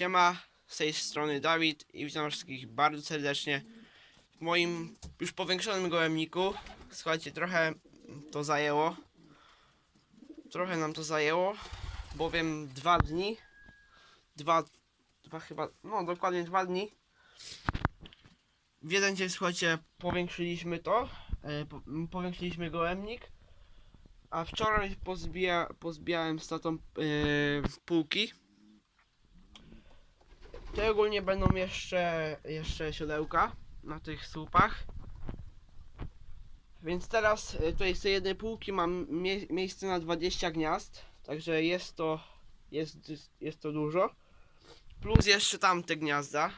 Siema, z tej strony Dawid i witam wszystkich bardzo serdecznie w moim już powiększonym gołębniku. Słuchajcie, trochę to zajęło. Trochę nam to zajęło, bowiem dwa dni, dwa, dwa chyba, no dokładnie dwa dni. W jeden dzień, słuchajcie, powiększyliśmy to, e, powiększyliśmy gołębnik, a wczoraj pozbija, pozbijałem z tatą e, półki. Te ogólnie będą jeszcze, jeszcze siodełka na tych słupach. Więc teraz y, tutaj z tej jednej półki mam mie miejsce na 20 gniazd. Także jest to, jest, jest to dużo. Plus jeszcze tamte gniazda.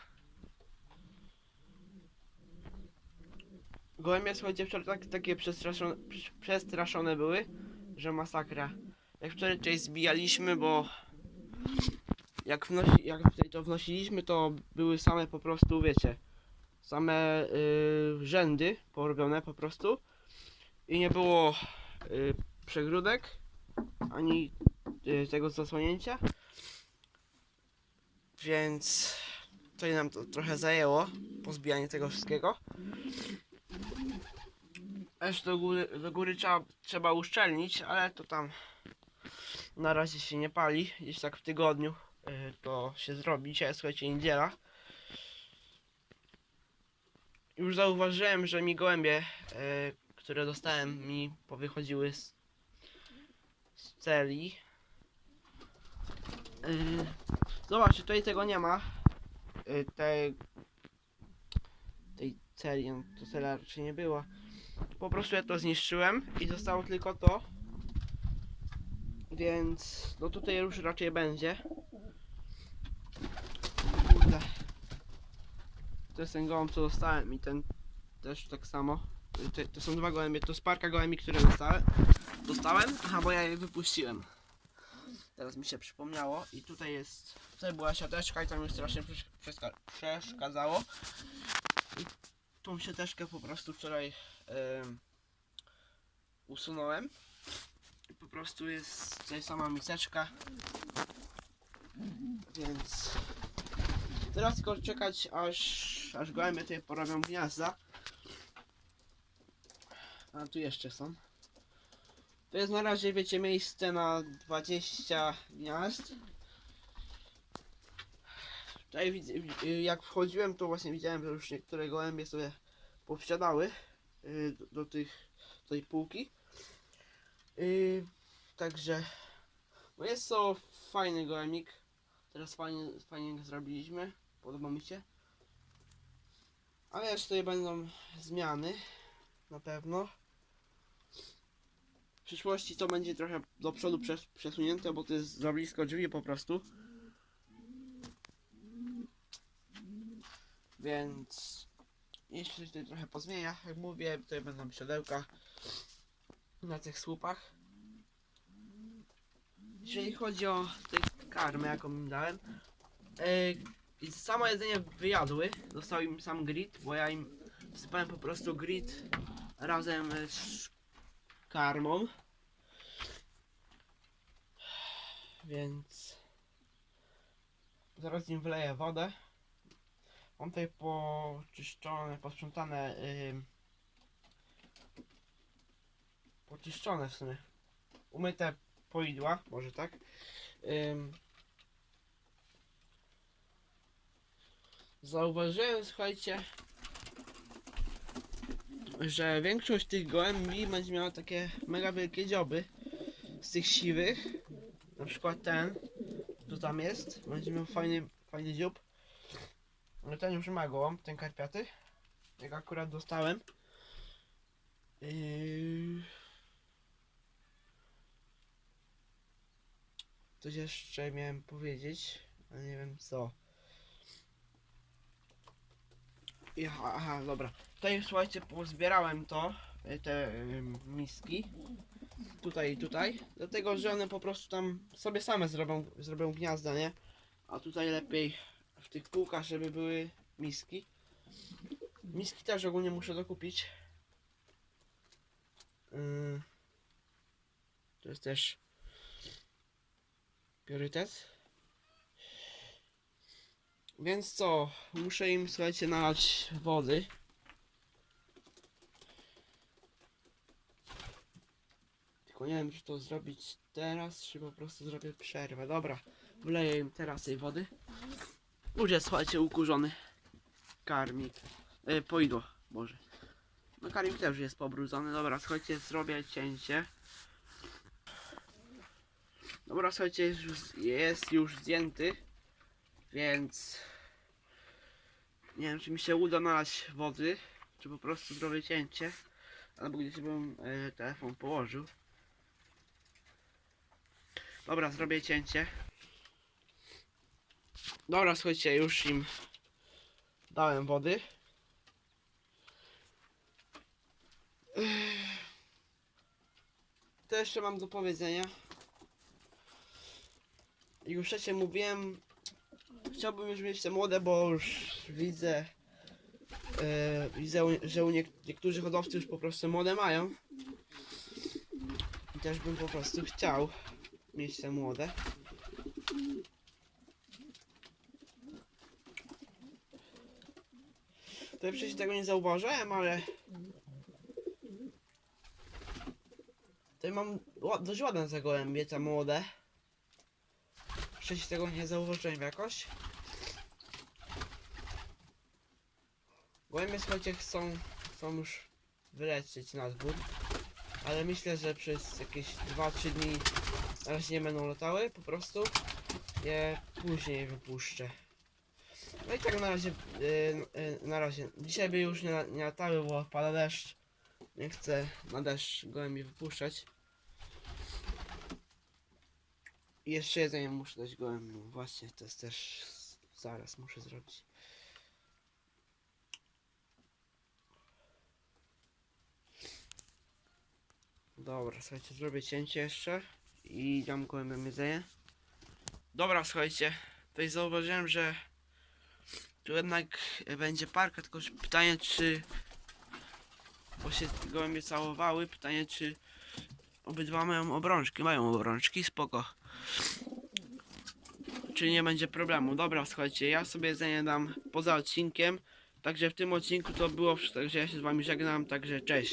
Gołębie słuchajcie wczoraj tak, takie przestraszone, przestraszone były, że masakra. Jak wczoraj tutaj zbijaliśmy, bo jak, wnosi, jak tutaj to wnosiliśmy, to były same po prostu, wiecie, same y, rzędy porobione po prostu i nie było y, przegródek ani y, tego zasłonięcia, więc to nam to trochę zajęło, pozbijanie tego wszystkiego. Jeszcze do góry, do góry trzeba, trzeba uszczelnić, ale to tam na razie się nie pali, gdzieś tak w tygodniu y, to się zrobi. Dzisiaj słuchajcie, niedziela. Już zauważyłem, że mi gołębie, y, które dostałem, mi powychodziły z, z celi. Y, Zobaczcie, tutaj tego nie ma. Y, tej, tej celi, no, to cela raczej nie była. Po prostu ja to zniszczyłem i zostało tylko to. Więc no tutaj już raczej będzie. Kurde. To jest ten gołąb co dostałem i ten też tak samo. To, to są dwa gołębie, to jest parka gołębi, które dostałem. Dostałem? Aha, bo ja je wypuściłem. Teraz mi się przypomniało i tutaj jest, tutaj była siateczka i tam mi strasznie przeszkadzało. I tą siateczkę po prostu wczoraj em, usunąłem. Po prostu jest tutaj sama miseczka. Więc teraz tylko czekać aż, aż gołębie tutaj porobią gniazda. A tu jeszcze są. To jest na razie, wiecie, miejsce na 20 gniazd. Tutaj y, jak wchodziłem, to właśnie widziałem, że już niektóre gołębie sobie powsiadały y, do, do tych, tej półki. Yy, także no jest to fajny gołębnik. Teraz fajnie, fajnie go zrobiliśmy. Podoba mi się. Ale jeszcze tutaj będą zmiany. Na pewno. W przyszłości to będzie trochę do przodu przes przesunięte, bo to jest za blisko drzwi po prostu. Więc jeśli tutaj trochę pozmienia, jak mówię, tutaj będą siodełka na tych słupach. Jeżeli chodzi o tę karmę, jaką im dałem, yy, samo jedzenie wyjadły, został im sam grit, bo ja im wsypałem po prostu grit razem z karmą. Więc zaraz im wleję wodę. Mam tutaj poczyszczone, posprzątane yy, poczyszczone w sumie. Umyte poidła, może tak. Ym. Zauważyłem, słuchajcie, że większość tych gołębi będzie miała takie mega wielkie dzioby z tych siwych. Na przykład ten, tu tam jest, będzie miał fajny, fajny dziób. Ale ten już ma gołąb, ten karpiaty. Jak akurat dostałem. Yy... Coś jeszcze miałem powiedzieć, ale nie wiem co. Aha, aha, dobra. Tutaj słuchajcie, pozbierałem to, y, te ym, miski. Tutaj i tutaj. Dlatego, że one po prostu tam sobie same zrobią, zrobią gniazda, nie? A tutaj lepiej w tych półkach, żeby były miski. Miski też ogólnie muszę dokupić. Yy, To jest też priorytet. Więc co? Muszę im, słuchajcie, nalać wody. Tylko nie wiem, czy to zrobić teraz, czy po prostu zrobię przerwę. Dobra, wleję im teraz tej wody. Jest, słuchajcie, ukurzony karmik. E, poidło, Boże. No karmik też jest pobrudzony. Dobra, słuchajcie, zrobię cięcie. Dobra, słuchajcie, jest już, jest już zdjęty. Więc... Nie wiem, czy mi się uda nalać wody, czy po prostu zrobię cięcie. Albo gdzieś bym e, telefon położył. Dobra, zrobię cięcie. Dobra, słuchajcie, już im dałem wody. To jeszcze mam do powiedzenia. Już wcześniej mówiłem, chciałbym już mieć te młode, bo już widzę, e, widzę, że u niek niektórzy hodowcy już po prostu młode mają. I też bym po prostu chciał mieć te młode. To ja tego nie zauważyłem, ale... Ja mam dość ładne te gołębie, te młode. Wcześniej tego nie zauważyłem jakoś. Gołębie, słuchajcie, chcą, chcą już wylecieć na dwór. Ale myślę, że przez jakieś 2-3 dni na razie nie będą latały, po prostu je później wypuszczę. No i tak na razie, yy, yy, na razie. Dzisiaj by już nie, nie latały, bo pada deszcz. Nie chcę na deszcz gołębi wypuszczać. I jeszcze jedzenie muszę dać gołębiom. Właśnie, to jest też zaraz muszę zrobić. Dobra, słuchajcie, zrobię cięcie jeszcze i dam gołębiom jedzenie. Dobra, słuchajcie, tutaj zauważyłem, że tu jednak będzie parka, tylko pytanie czy bo się gołębie całowały, pytanie czy obydwa mają obrączki, mają obrączki, spoko. Czy nie będzie problemu. Dobra, słuchajcie, ja sobie jedzenie dam poza odcinkiem, także w tym odcinku to było, także ja się z wami żegnam, także cześć.